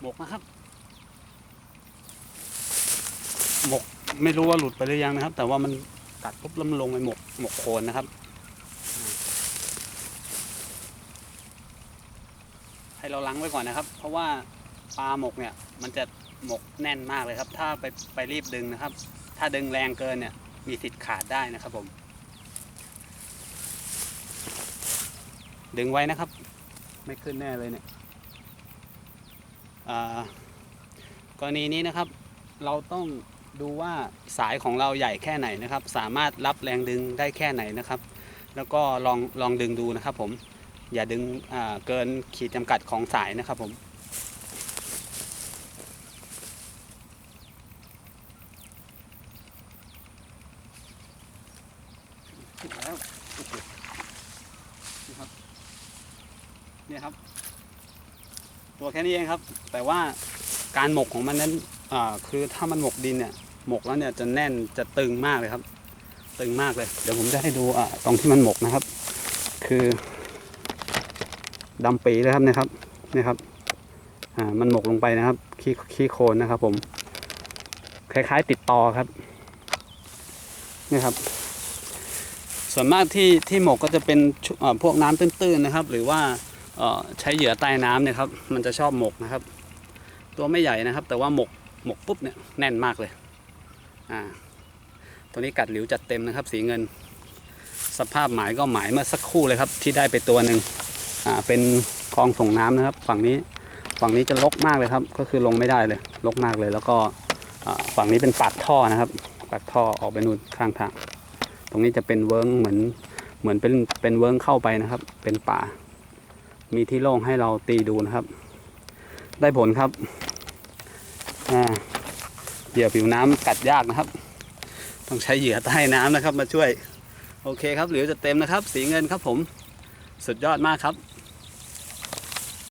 หมกนะครับหมกไม่รู้ว่าหลุดไปหรือยังนะครับ แต่ว่ามันกัดปุ๊บแล้วมันลงไปหมกหมกโคนนะครับ ให้เราล้างไว้ก่อนนะครับ เพราะว่าปลาหมกเนี่ย มันจะหมกแน่นมากเลยครับ ถ้าไปไปรีบดึงนะครับ ถ้าดึงแรงเกินเนี่ย มีสิทธิ์ขาดได้นะครับผม ดึงไว้นะครับ ไม่ขึ้นแน่เลยเนี่ยกรณีนี้นะครับ เราต้องดูว่าสายของเราใหญ่แค่ไหนนะครับ สามารถรับแรงดึงได้แค่ไหนนะครับ แล้วก็ลองลองดึงดูนะครับผมอย่าดึงเกินขีดจำกัดของสายนะครับผมขึ้นแล้วโอ้โหนี่ครับ เนี่ยครับ ตัวแค่นี้เองครับ แต่ว่าการหมกของมันนั้นคือถ้ามันหมกดินเนี่ยหมกแล้วเนี่ยจะแน่นจะตึงมากเลยครับ ตึงมากเลย เดี๋ยวผมจะให้ดูตรงที่มันหมกนะครับ คือดำปีเลยครับนะครับเนี่ยครับอ่ามันหมกลงไปนะครับ ขี้ขี้โคลนนะครับ ผมคล้ายๆติดตอครับนี่ครับ ส่วนมากที่ที่หมกก็จะเป็นพวกน้ำตื้นๆนะครับ หรือว่า ใช้เหยื่อใต้น้ำเนี่ยครับมันจะชอบหมกนะครับ ตัวไม่ใหญ่นะครับ แต่ว่าหมกหมกปุ๊บเนี่ยแน่นมากเลยอ่าตัวนี้กัดหลิวจัดเต็มนะครับ สีเงิน สภาพหมายก็หมายเมื่อสักครู่เลยครับ ที่ได้ไปตัวหนึ่งอ่าเป็นคลองส่งน้ำนะครับ ฝั่งนี้ฝั่งนี้จะลกมากเลยครับ ก็คือลงไม่ได้เลยลกมากเลย แล้วก็อ่าฝั่งนี้เป็นปากท่อนะครับปากท่อออกไปนู่นข้างทาง ตรงนี้จะเป็นเวิร์งเหมือนเหมือนเป็นเป็นเวิร์งเข้าไปนะครับ เป็นป่า มีที่โล่งให้เราตีดูนะครับ ได้ผลครับเหยื่อผิวน้ำกัดยากนะครับ ต้องใช้เหยื่อใต้น้ำนะครับ มาช่วย โอเคครับเหลือจะเต็มนะครับ สีเงินครับผม สุดยอดมากครับ